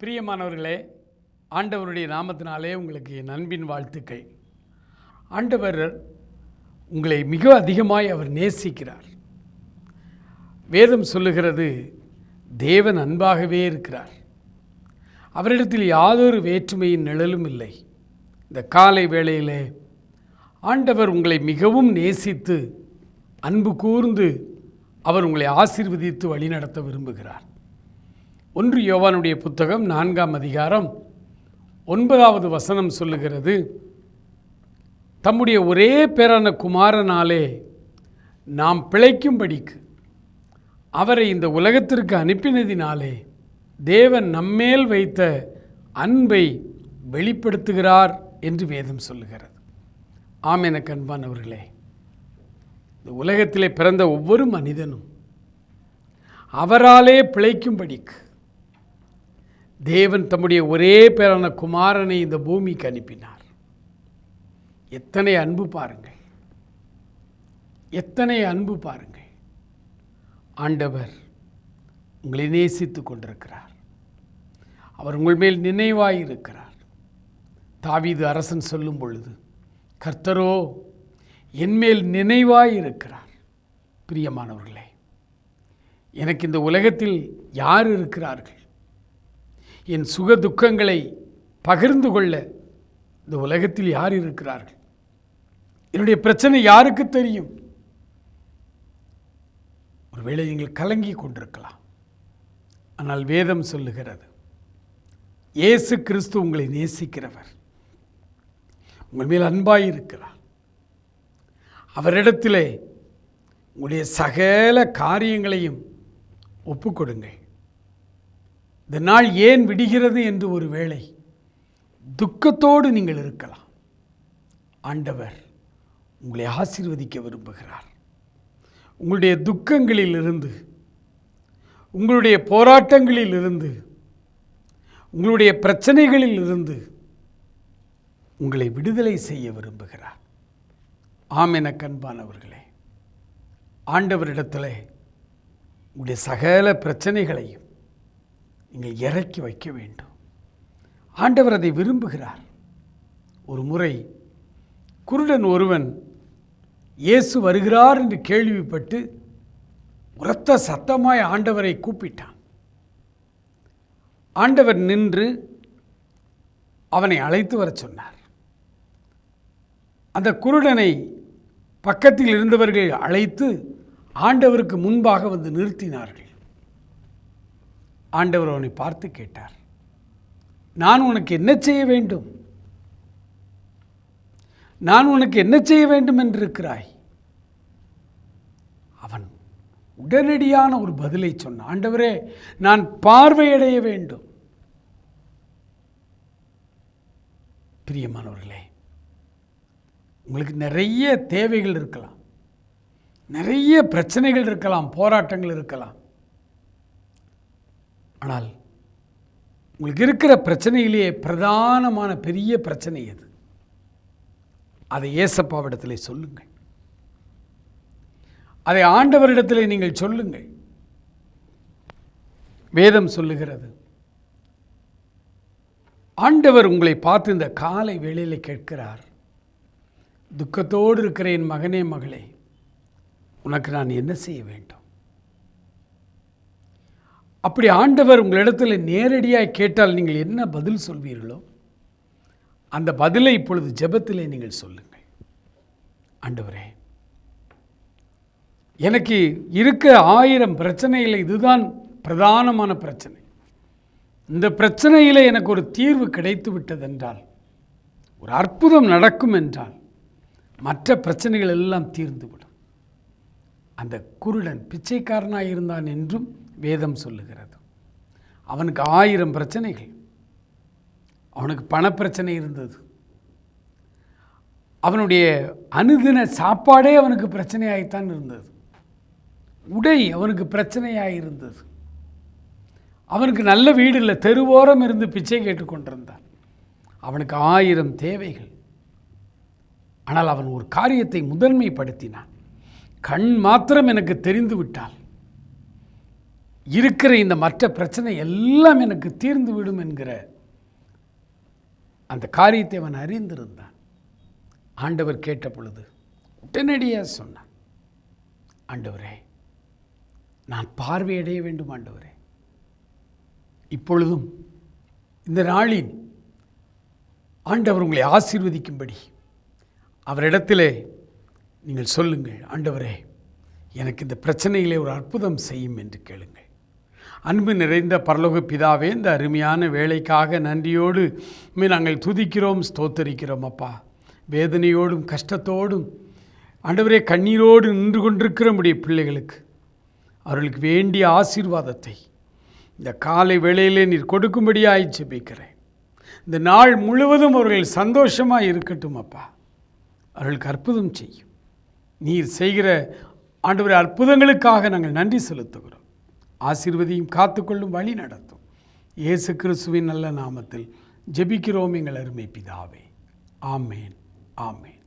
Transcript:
பிரியமானவர்களே ஆண்டவருடைய நாமத்தினாலே உங்களுக்கு என் அன்பின் வாழ்த்துக்கள். ஆண்டவர் உங்களை மிக அதிகமாய் அவர் நேசிக்கிறார். வேதம் சொல்லுகிறது தேவன் அன்பாகவே இருக்கிறார். அவரிடத்தில் யாதொரு வேற்றுமையின் நிழலும் இல்லை. இந்த காலை வேளையிலே ஆண்டவர் உங்களை மிகவும் நேசித்து அன்பு கூர்ந்து அவர் உங்களை ஆசீர்வதித்து வழிநடத்த விரும்புகிறார். ஒன்று யோவானுடைய புத்தகம் நான்காம் அதிகாரம் ஒன்பதாவது வசனம் சொல்லுகிறது தம்முடைய ஒரே பேரான குமாரனாலே நாம் பிழைக்கும்படிக்கு அவரை இந்த உலகத்திற்கு அனுப்பினதினாலே தேவன் நம்மேல் வைத்த அன்பை வெளிப்படுத்துகிறார் என்று வேதம் சொல்லுகிறது. ஆம் எனக்கு அன்பானவர்களே இந்த உலகத்திலே பிறந்த ஒவ்வொரு மனிதனும் அவராலே பிழைக்கும்படிக்கு தேவன் தம்முடைய ஒரே பேரான குமாரனை இந்த பூமிக்கு அனுப்பினார். எத்தனை அன்பு பாருங்கள். எத்தனை அன்பு பாருங்கள். ஆண்டவர் உங்களை நேசித்து கொண்டிருக்கிறார். அவர் உங்கள் மேல் நினைவாய் இருக்கிறார். தாவீது அரசன் சொல்லும் பொழுது கர்த்தரோ என்மேல் நினைவாய் இருக்கிறார். பிரியமானவர்களே எனக்கு இந்த உலகத்தில் யார் இருக்கிறார்கள்? என் சுக துக்கங்களை பகிர்ந்து கொள்ள இந்த உலகத்தில் யார் இருக்கிறார்கள்? என்னுடைய பிரச்சனை யாருக்கு தெரியும்? ஒருவேளை நீங்கள் கலங்கி கொண்டிருக்கலாம். ஆனால் வேதம் சொல்லுகிறது இயேசு கிறிஸ்து உங்களை நேசிக்கிறவர். உங்கள் மேல் அன்பாய் இருக்கிறார். அவரிடத்திலே உங்களுடைய சகல காரியங்களையும் ஒப்புக்கொடுங்கள் இந்த நாள் ஏன் விடுகிறது என்று ஒரு வேளை துக்கத்தோடு நீங்கள் இருக்கலாம். ஆண்டவர் உங்களை ஆசீர்வதிக்க விரும்புகிறார். உங்களுடைய துக்கங்களிலிருந்து உங்களுடைய போராட்டங்களிலிருந்து உங்களுடைய பிரச்சனைகளில் இருந்து உங்களை விடுதலை செய்ய விரும்புகிறார். ஆம் என கண்பானவர்களே ஆண்டவரிடத்தில் உங்களுடைய சகல பிரச்சனைகளையும் நீங்கள் இறக்கி வைக்க வேண்டும். ஆண்டவர் அதை விரும்புகிறார். ஒரு முறை குருடன் ஒருவன் இயேசு வருகிறார் என்று கேள்விப்பட்டு உரத்த சத்தமாய் ஆண்டவரை கூப்பிட்டான். ஆண்டவர் நின்று அவனை அழைத்து வரச் சொன்னார். அந்த குருடனை பக்கத்தில் இருந்தவர்கள் அழைத்து ஆண்டவருக்கு முன்பாக வந்து நிறுத்தினார்கள். ஆண்டவர் அவனை பார்த்து கேட்டார் நான் உனக்கு என்ன செய்ய வேண்டும்? நான் உனக்கு என்ன செய்ய வேண்டும் என்று இருக்கிறாய் அவன் உடனடியான ஒரு பதிலை சொன்ன. ஆண்டவரே நான் பார்வையடைய வேண்டும். பிரியமானவர்களே உங்களுக்கு நிறைய தேவைகள் இருக்கலாம். நிறைய பிரச்சனைகள் இருக்கலாம் போராட்டங்கள் இருக்கலாம். ஆனால் உங்களுக்கு இருக்கிற பிரச்சனையிலேயே பிரதானமான பெரிய பிரச்சனை எது? அதை ஏசப்பாவிடத்தில் சொல்லுங்கள். அதை ஆண்டவரிடத்தில் நீங்கள் சொல்லுங்கள். வேதம் சொல்லுகிறது. ஆண்டவர் உங்களை பார்த்து இந்த காலை வேளையில் கேட்கிறார். துக்கத்தோடு இருக்கிற என் மகனே மகளே உனக்கு நான் என்ன செய்ய வேண்டும்? அப்படி ஆண்டவர் உங்களிடத்தில் நேரடியாக கேட்டால் நீங்கள் என்ன பதில் சொல்வீர்களோ அந்த பதிலை இப்பொழுது ஜெபத்திலே நீங்கள் சொல்லுங்கள். ஆண்டவரே எனக்கு இருக்க ஆயிரம் பிரச்சனையில் இதுதான் பிரதானமான பிரச்சனை. இந்த பிரச்சனையில் எனக்கு ஒரு தீர்வு கிடைத்து விட்டதென்றால் ஒரு அற்புதம் நடக்கும் என்றால் மற்ற பிரச்சனைகள் எல்லாம் தீர்ந்துவிடும். அந்த குருடன் பிச்சைக்காரனாக இருந்தான் என்றும் வேதம் சொல்லுகிறது. அவனுக்கு ஆயிரம் பிரச்சனைகள். அவனுக்கு பணப்பிரச்சனை இருந்தது. அவனுடைய அனுதின சாப்பாடே அவனுக்கு பிரச்சனையாகத்தான் இருந்தது. உடை அவனுக்கு பிரச்சனையாக இருந்தது அவனுக்கு நல்ல வீடு இல்லை தெருவோரம் இருந்து பிச்சை கேட்டுக்கொண்டிருந்தான் அவனுக்கு ஆயிரம் தேவைகள். ஆனால் அவன் ஒரு காரியத்தை முதன்மைப்படுத்தினான். கண் மாத்திரம் எனக்கு தெரிந்து விட்டால் இருக்கிற இந்த மற்ற பிரச்சனை எல்லாம் எனக்கு தீர்ந்து விடும் என்கிற அந்த காரியத்தை அவன் அறிந்திருந்தான். ஆண்டவர் கேட்ட பொழுது உடனடியாக சொன்னான் ஆண்டவரே நான் பார்வையடைய வேண்டும் ஆண்டவரே. இப்பொழுதும் இந்த நாளில் ஆண்டவர் உங்களை ஆசீர்வதிக்கும்படி அவரிடத்திலே நீங்கள் சொல்லுங்கள் ஆண்டவரே எனக்கு இந்த பிரச்சனையிலே ஒரு அற்புதம் செய்யும் என்று கேளுங்கள். அன்பு நிறைந்த பரலோக பிதாவே இந்த அருமையான வேலைக்காக நன்றியோடு உம்மை நாங்கள் துதிக்கிறோம் ஸ்தோத்தரிக்கிறோம் அப்பா. வேதனையோடும் கஷ்டத்தோடும் ஆண்டவரே கண்ணீரோடு நின்று கொண்டிருக்கிற நம்முடைய பிள்ளைகளுக்கு அவர்களுக்கு வேண்டிய ஆசீர்வாதத்தை இந்த காலை வேளையிலே நீர் கொடுக்கும்படியாய் ஜெபிக்கிறேன். இந்த நாள் முழுவதும் அவர்கள் சந்தோஷமாக இருக்கட்டும் அப்பா. அவர்களுக்கு அற்புதம் செய்யும். நீர் செய்கிற ஆண்டவரை அற்புதங்களுக்காக நாங்கள் நன்றி செலுத்துகிறோம். ஆசீர்வதியும் காத்துக்கொள்ளும் வழி நடத்தும். இயேசு கிறிஸ்துவின் நல்ல நாமத்தில் ஜெபிக்கிறோம் எங்கள் அருமை பிதாவே. ஆமேன். ஆமேன்.